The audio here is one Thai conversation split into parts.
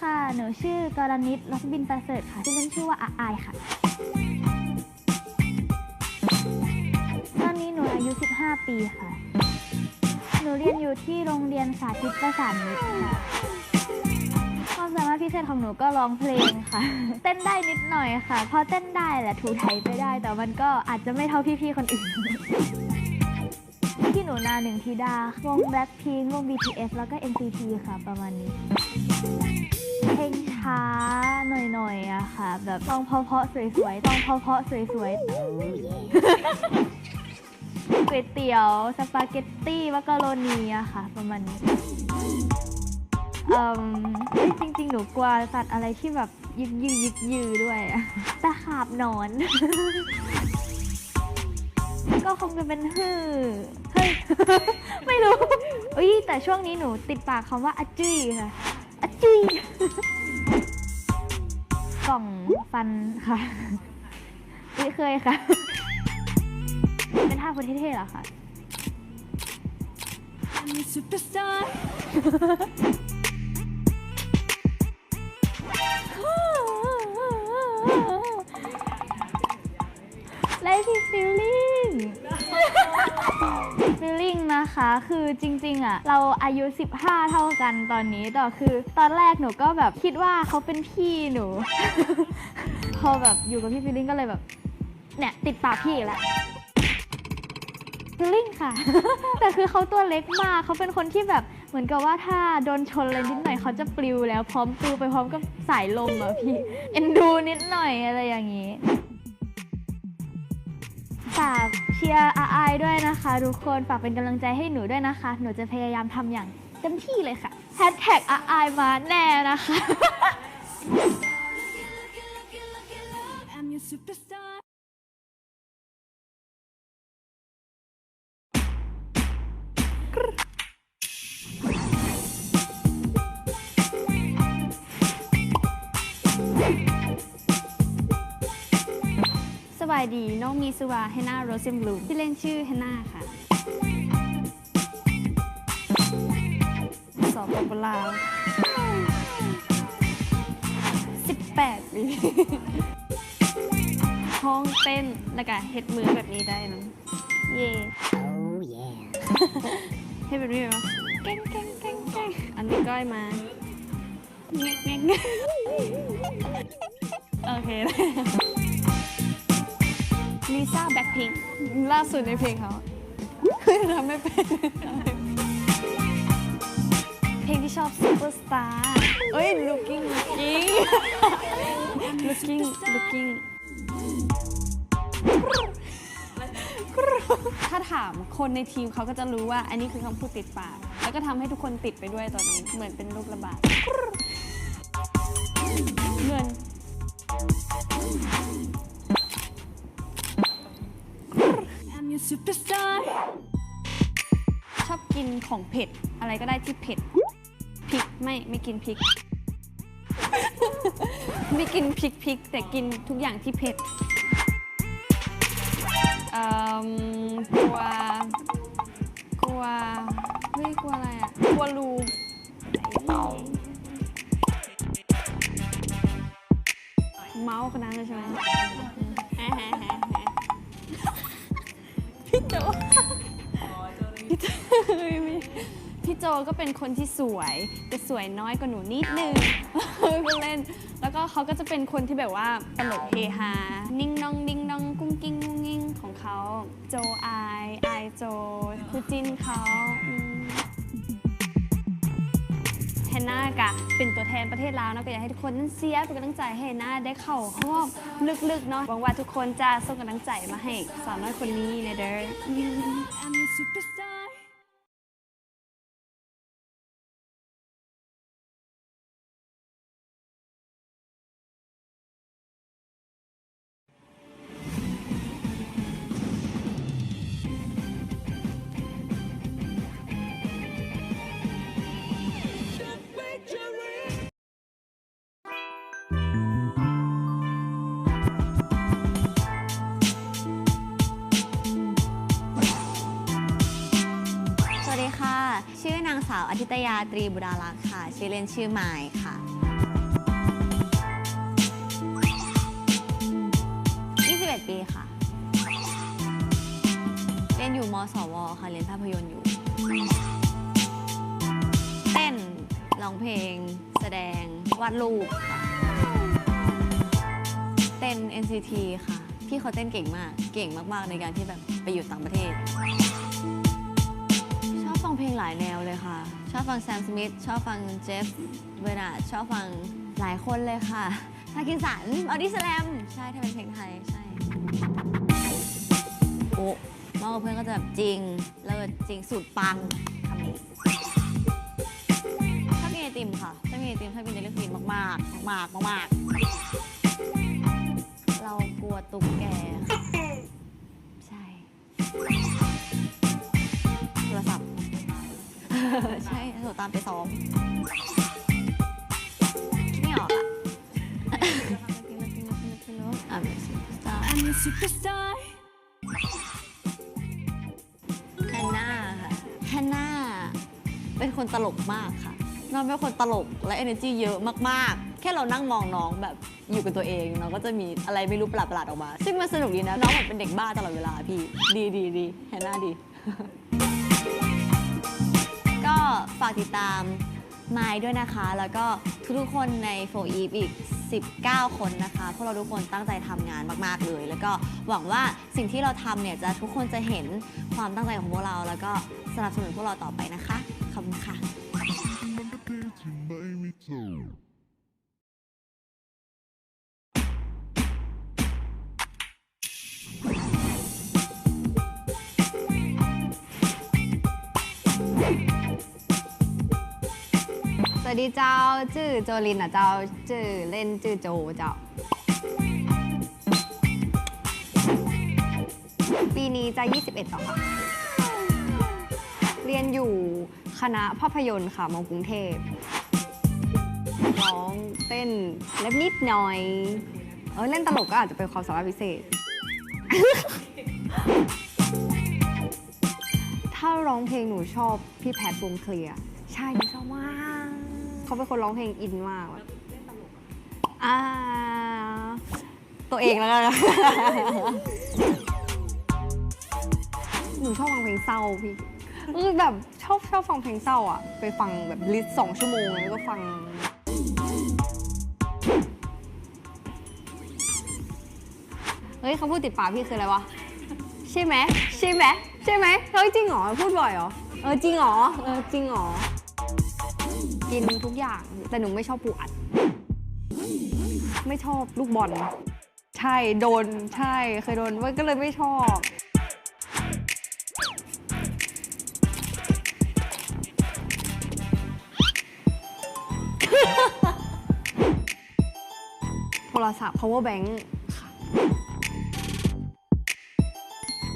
ค่ะ หนูชื่อกรณิตรัศบินประเสริฐค่ะชื่อเล่นชื่อว่าอาอายค่ะ ตอนนี้หนูอายุ 15 ปีค่ะ หนูเรียนอยู่ที่โรงเรียนสาธิตประสานมิตรค่ะความสามารถพิเศษของหนูก็ร้องเพลงค่ะ เต้นได้นิดหน่อยค่ะ พอเต้นได้แหละถูไถไปได้ แต่มันก็อาจจะไม่เท่าพี่ๆคนอื่นพี่หนูนาหนึ่งธิดาวงแบล็คพิงวง BTS แล้วก็ NCT ค่ะ ประมาณนี้ เพลงช้าหน่อยๆอะค่ะ แบบต้องเพราะๆสวยๆต้องเพราะๆสวยๆก๋วยเตี๋ยวสปาเกตตี้มักกะโรนีอะค่ะ ประมาณนี้เอ่มเอ้ยจริงๆ หนูกลัวสัตว์อะไรที่แบบยึกยืยึกยือด้วยอะตะขาบหนอน ก็คงจะเป็นฮือเฮ้ย ไม่รู้อุ้ยแต่ช่วงนี้หนูติดปากคำว่าอาจุยค่ะ อาจุยกล่องฟันค่ะอุ้ยเคยค่ะ เป็นท่าคนเท่ๆเหรอคะ I'm a superstar ไลฟ์ฟีลลิ่งฟีลลิ่ง นะคะ คือจริงๆอะเราอายุ 15 เท่ากันตอนนี้แต่คือ ตอนแรกหนูก็แบบคิดว่าเขาเป็นพี่หนู พอแบบอยู่กับพี่ฟีลลิ่งก็เลยแบบเนี่ยติดปากพี่อีกแล้วฟีลลิ่งค่ะ แต่คือเขาตัวเล็กมากเขาเป็นคนที่แบบเหมือนกับว่าถ้าโดนชนอะไรนิดหน่อยเขาจะปลิวแล้วพร้อมปลิวไปพร้อมกับสายลมอะพี่ เอ็นดูนิดหน่อยอะไรอย่างนี้ ฝากเชียร์อาไอด้วยนะคะ ทุกคนฝากเป็นกำลังใจให้หนูด้วยนะคะ หนูจะพยายามทำอย่างเต็มที่เลยค่ะแฮชแท็กอาไอมาแน่นะคะ I'm your superstar ดี น้องมีสวาเฮน่าโรซิมบลูที่เล่นชื่อเฮน่าค่ะ สอบปปลาว18ปีห้องเต้นแล้วก็เฮ็ดมือแบบนี้ได้นะเย่ Oh yeah. เฮ็ดแบบนี้เหรอเก้งเก้งเก้งเก้งอันนี้ก้อยมาเงี้ยเงี้ยเงี้ยโอเค ลิซ่าแบ็คพิงล่าสุดในเพลงเขาทำไม่เป็น เพลงที่ชอบซูเปอร์สตาร์เอ้ย looking looking looking looking ถ้าถามคนในทีมเขาก็จะรู้ว่าอันนี้คือคำพูดติดปาก แล้วก็ทำให้ทุกคนติดไปด้วยตอนนี้เหมือนเป็นลูกระบาดเงิน superstar ชอบกินของเผ็ด อะไรก็ได้ที่เผ็ด พริกไม่ไม่กินพริก ไม่กินพริกพริกแต่กินทุกอย่างที่เผ็ดเอิ่มกลัว กลัวเฮ้ยกลัวอะไรอะ กลัวรูเมาส์ขนาดนั้นเลยใช่ไหม พี่โจพี่โจไม่พี่โจก็เป็นคนที่สวยแต่สวยน้อยกว่าหนูนิดนึงก็เล่น แล้วก็เขาก็จะเป็นคนที่แบบว่าตลกเฮฮา นิ่งนองดิ้งนองกุ้งกิ้งงุ้งงิ้งของเขา โจอายอายโจคู่จิ้นเขา แฮนนากะเป็นตัวแทนประเทศลาวเนาะก็อยากให้ทุกคนนั้นเสียร์เป็นกำลังใจให้แฮนนาได้เข้ารอบลึกๆเนาะหวังว่าทุกคนจะส่งกำลังใจมาให้สาวน้อยคนนี้ในเด้อ I'm your superstar ชื่อนางสาวอธิตยาตรีบุดาลักษ์ค่ะ ชื่อเล่นชื่อไมายค่ะ 21 ปีค่ะ เรียนอยู่มสว ค่ะ เรียนภาพยนตร์อยู่ เต้น ร้องเพลง แสดง วาดรูปเต้น NCT ค่ะ พี่เขาเต้นเก่งมาก เก่งมาก ๆ ในการที่แบบไปอยู่ต่างประเทศ อบฟังแซมสมิธชอบฟังเจฟเบอร์นาชอบฟังหลายคนเลยค่ะพากินสันออดิสแลมใช่ถ้าเป็นเพลงไทย ใช่โอ้มากกว่าเพื่อนก็จะแบบจริงแล้วจริงสุดปังคำนี้ชอบกินไอติมค่ะชอบกินไอติมชอบกินเดลิควีนมากๆมากมากเรากลัวตุ๊กแกใช่โทรศัพท์ใช่ โทรตามไปซ้อมคิดไม่ออกอะอะเป็นซุปเปอร์สตาร์ I'm your superstar. แฮนนาค่ะแฮนนาเป็นคนตลกมากค่ะน้องเป็นคนตลกและ energy เยอะมากๆ แค่เรานั่งมองน้องแบบอยู่กับตัวเองน้องก็จะมีอะไรไม่รู้ประหลาดๆออกมา ซึ่งมันสนุกดีนะ น้องแบบเป็นเด็กบ้าตลอดเวลาพี่ ดีดีดีแฮนนาดีก็ฝากติดตามไมค์ด้วยนะคะ แล้วก็ทุกๆคนในโฟอีฟอีก 19 คนนะคะ พวกเราทุกคนตั้งใจทำงานมากๆเลย แล้วก็หวังว่าสิ่งที่เราทำเนี่ยจะทุกคนจะเห็นความตั้งใจของพวกเรา แล้วก็สนับสนุนพวกเราต่อไปนะคะ ขอบคุณค่ะส วัสดีเจ้าชื่อโจลินอะเจ้าชื่อเล่นชื่อโจเจ้า ปีนี้จะ 21ต่อค่ะ เรียนอยู่คณะภาพยนตร์ค่ะมอกรุงเทพร้องเต้นเล็บนิดหน่อย เออเล่นตลกก็อาจจะเป็นความสามารถพิเศษ ถ้าร้องเพลงหนูชอบพี่แพทวงเคลียร์ ใช่หนูชอบมาก เขาเป็นคนร้องเพลงอินมากแบบอ่า ตัวเองแล้วกันหนูชอบฟังเพลงเศร้าพี่คือแบบชอบชอบฟังเพลงเศร้าอะ ไปฟังแบบลิสต์สองชั่วโมงแล้วก็ฟัง เฮ้ยคำพูดติดปากพี่คืออะไรวะ ใช่ไหมใช่ไหมใช่ไหมเฮ้ยจริงเหรอ พูดบ่อยเหรอ เออจริงเหรอ เออจริงเหรอ กินทุกอย่าง แต่หนูไม่ชอบปูอัด ไม่ชอบลูกบอล ใช่ โดน ใช่ เคยโดนก็เลยไม่ชอบ โทรศัพท์ power bank ค่ะ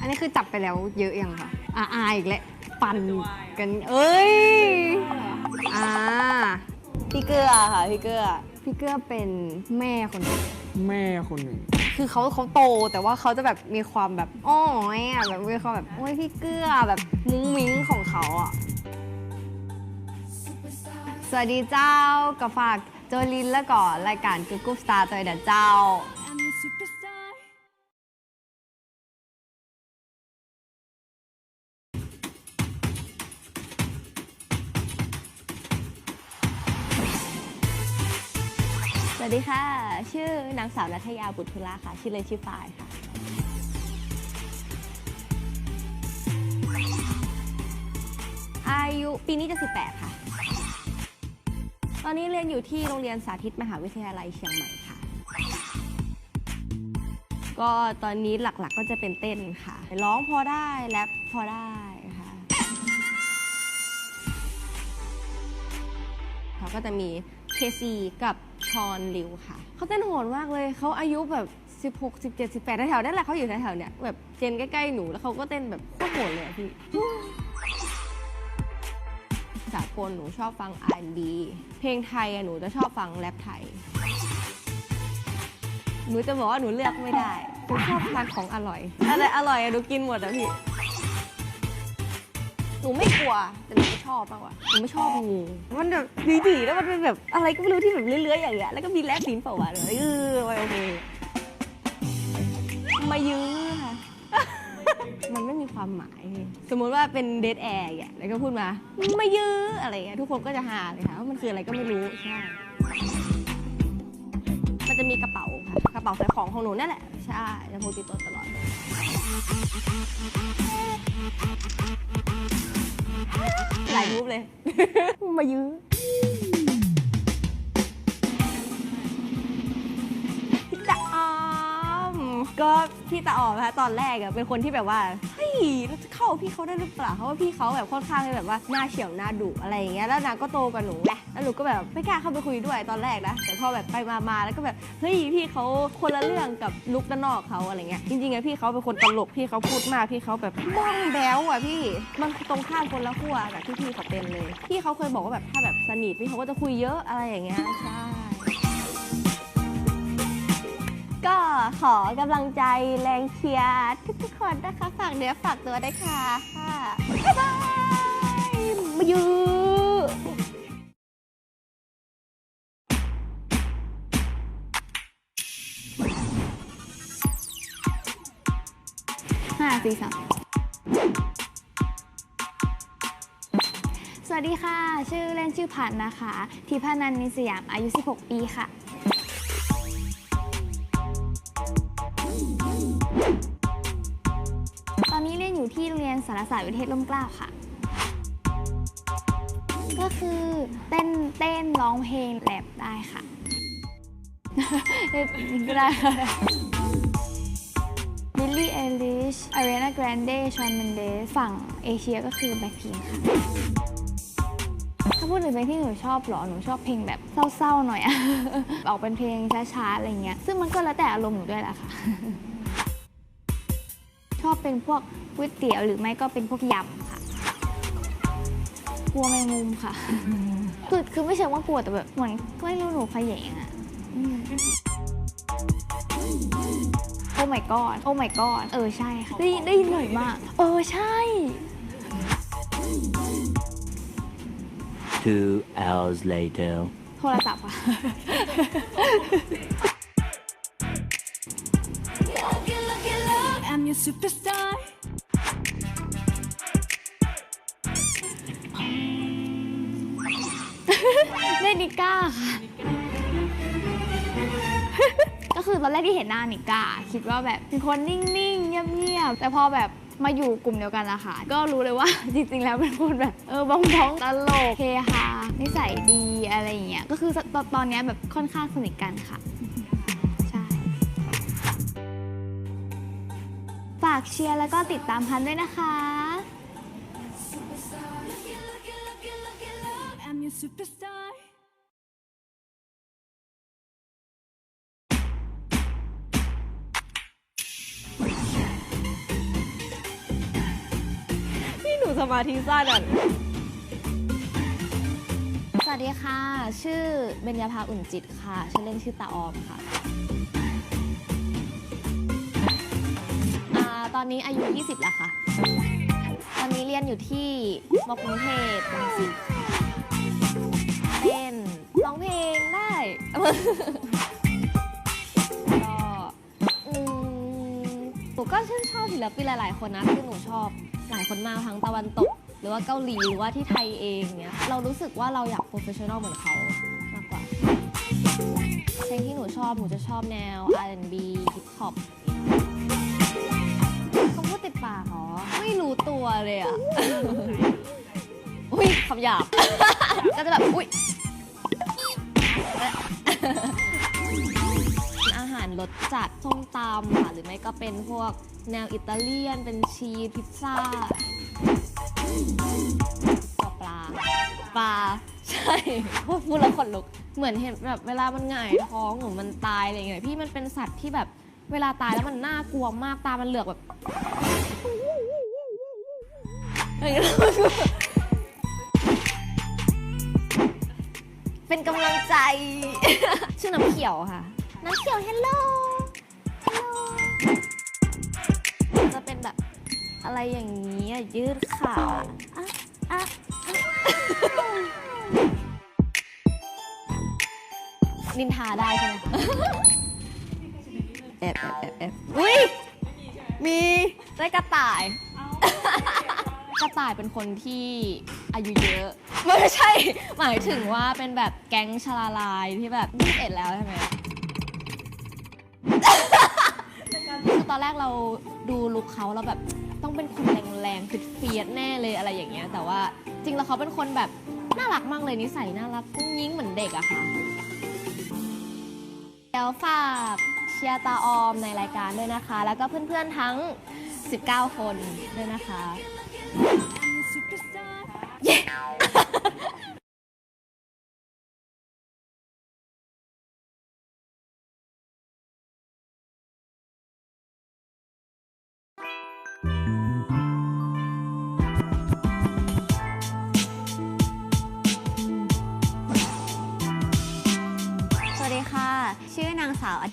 อันนี้คือจับไปแล้วเยอะยังคะอ่าอาอีกแล้วปั่นกัน เอ้ย อ่า พี่เกลือค่ะพี่เกลือ พี่เกื้อเป็นแม่คนหนึ่งแม่คนหนึ่ง คือเขาเขาโตแต่ว่าเขาจะแบบมีความแบบอ้อยอะแบบมีความแบบโอ้ยพี่เกื้อแบบมุ้งมิ้งของเขาอะสวัสดีเจ้ากับฝากโจลินแล้วก็รายการกุ๊กกุ๊กสตาร์ตัวเด็ดเจ้า วัสดีค่ะ ชื่อนางสาวนัทยาบุตรธุระค่ะ ชื่อเล่นชื่อฝ้ายค่ะ อายุปีนี้จะ 18 ค่ะ ตอนนี้เรียนอยู่ที่โรงเรียนสาธิตมหาวิทยาลัยเชียงใหม่ค่ะ ก็ตอนนี้หลักๆก็จะเป็นเต้นค่ะ ร้องพอได้แรปพอได้ค่ะเขาก็จะมีเคซีกับ ชอนลิวค่ะ เขาเต้นโหดมากเลย เขาอายุแบบ 16 17 18แถวๆนั่นแหละเขาอยู่แถวๆเนี้ยแบบเจนใกล้ๆหนูแล้วเขาก็เต้นแบบโคตรโหดเลยอะพี่สากลหนูชอบฟัง R&B เพลงไทยอะหนูจะชอบฟังแรปไทย หนูจะบอกว่าหนูเลือกไม่ได้ หนูชอบทานของอร่อย อะไรอร่อยอะหนูกินหมดอะพี่ หนูไม่กลัวแต่หนูไม่ชอบมากกว่าหนูไม่ชอบงูมันแบบดีๆแล้วมันเป็นแบบอะไรก็ไม่รู้ที่แบบเลื้อยๆอย่างเงี้ยแล้วก็มีแลบลิ้นเปล่าวะเออโอเคมายื้อค่ะ มันไม่มีความหมาย สมมุติว่าเป็นเดทแอร์อย่างเงี้ยแล้วก็พูดมามายื้ออะไรเงี้ยทุกคนก็จะหาเลยค่ะว่ามันคืออะไรก็ไม่รู้ใช่มันจะมีกระเป๋าค่ะกระเป๋าใส่ของของหนูนั่นแหละใช่จะพกติดตัวตลอด หลายรูปเลย มายื้อพี่ตาออมก็พี่ตาออมนะคะตอนแรกอะเป็นคนที่แบบว่า เฮ้ยเราจะเข้าพี่เขาได้หรือเปล่าเพราะว่าพี่เขาแบบค่อนข้างแบบว่าหน้าเฉียวหน้าดุอะไรอย่างเงี้ยแล้วนางก็โตกว่าหนูแหละแล้วหนูก็แบบไม่กล้าเข้าไปคุยด้วยตอนแรกนะแต่พอแบบไปมามาแล้วก็แบบเฮ้ยพี่เขาคนละเรื่องกับลุกด้านนอกเขาอะไรเงี้ยจริงๆอะพี่เขาเป็นคนตลกพี่เขาพูดมากพี่เขาแบบบ้องแบ้วอะพี่มันตรงข้ามคนละขั้วกับที่พี่เขาเป็นเลย พี่เขาเคยบอกว่าแบบถ้าแบบสนิทพี่เขาก็จะคุยเยอะอะไรอย่างเงี้ยใช่ ก็ขอกำลังใจแรงเชียร์ทุกๆคนนะคะ ฝากเนื้อฝากตัวด้วยค่ะค่ะบ๊ายบายมายูห้าสี่สามสวัสดีค่ะ ชื่อเล่นชื่อพันนะคะทิพานันนิสยาม อายุ 16 ปีค่ะ สารศาสตร์วิเทศร่มเกล้าค่ะ ก็คือเต้นเต้นร้องเพลงแรปได้ค่ะเล่นก็ได้ค่ะบิลลี่เอลิชอารีนาแกรนเดชอนเมนเดสฝั่งเอเชียก็คือแบ็คพิงค่ะ ถ้าพูดถึงเพลงที่หนูชอบเหรอ หนูชอบเพลงแบบเศร้าๆหน่อยอะออกเป็นเพลงช้าๆ อะไรเงี้ย ซึ่งมันก็แล้วแต่อารมณ์หนูด้วยแหละค่ะ ชอบเป็นพวกก๋วยเตี๋ยวหรือไม่ก็เป็นพวกยำค่ะกลัวแมงมุมค่ะคือคือไม่ใช่ว่ากลัวแต่แบบเหมือนไม่รู้หนูขยงอะอืมโอ้ my god โอ้ my god เออใช่ค่ะ ได้ได้ยินบ่อยมาก เออใช่ Two hours later. โทรศัพท์ค่ะ I'm your superstar ได้นิก้าค่ะ ก็คือตอนแรกที่เห็นหน้านิก้าคิดว่าแบบเป็นคนนิ่งๆ เงียบๆ แต่พอแบบมาอยู่กลุ่มเดียวกันอะค่ะ ก็รู้เลยว่า จริงๆ แล้วเป็นคนแบบ เออบ้องบ้องตลกเฮฮานิสัยดีอะไรอย่างเงี้ย ก็คือตอนตอนเนี้ยแบบค่อนข้างสนิทกันค่ะากเชียร์แล้วก็ติดตามพันด้วยนะคะ I'm your superstar พี่หนูสมาธิสั้นอะ สวัสดีค่ะ ชื่อเบญญาภาอุ่นจิตค่ะ ชื่อเล่นชื่อตาออมค่ะ อ่าตอนนี้อายุ 20 แล้วค่ะ ตอนนี้เรียนอยู่ที่มกรุงเทพรังสิตเต้นร้องเพลงได้ ก็อืมหนูก็ชื่นชอบศิลปินหลาย ๆ คนนะคือหนูชอบหลายคนมากทั้งตะวันตก หรือว่าเกาหลีหรือว่าที่ไทยเองเนี้ยเรารู้สึกว่าเราอยากโปรเฟชชั่นอลเหมือนเขามากกว่าเพลงที่หนูชอบหนูจะชอบแนว R&B Hip Hop เขา พูดติดปากเหรอ ไม่รู้ตัวเลยอะ อุ้ยคำหยาบ ก็จะแบบ อุ้ย อาหารรสจัดส้มตำค่ะหรือไม่ก็เป็นพวกแนวอิตาเลียน เป็นชีสพิซซ่ากับปลา ปลา ใช่พูดพูดแล้วขนลุก เหมือนเห็นแบบเวลามันหงายท้องหรือมันตายอะไรอย่างเงี้ยพี่มันเป็นสัตว์ที่แบบเวลาตายแล้วมันน่ากลัวมากตามันเหลือกแบบอย่าง เงี้ยเป็นกำลังใจ ชื่อน้ำเขียวค่ะ น้ำเขียวเฮลโลเฮลโลจะเป็นแบบอะไรอย่างนี้อะยืดขาอะอะอะนินทาได้ใช่ไหมคะแอบแอบแอบแอบอุ้ยมี ได้กระต่าย กระต่ายเป็นคนที่อายุเยอะ ไม่ใช่ หมายถึงว่าเป็นแบบแก๊งชลาลายที่แบบยี่สิบเอ็ดแล้วใช่ไหม คือตอนแรกเราดูลุคเขาแล้วแบบต้องเป็นคนแรงๆเฟียดๆแน่เลยอะไรอย่างเงี้ย แต่ว่าจริงแล้วเขาเป็นคนแบบน่ารักมากเลยนิสัยน่ารักกุ้งยิ้งเหมือนเด็กอะค่ะ เดี๋ยวฝากเชียร์ตาออมในรายการด้วยนะคะ แล้วก็เพื่อนๆทั้ง 19 คนด้วยนะคะ I'm your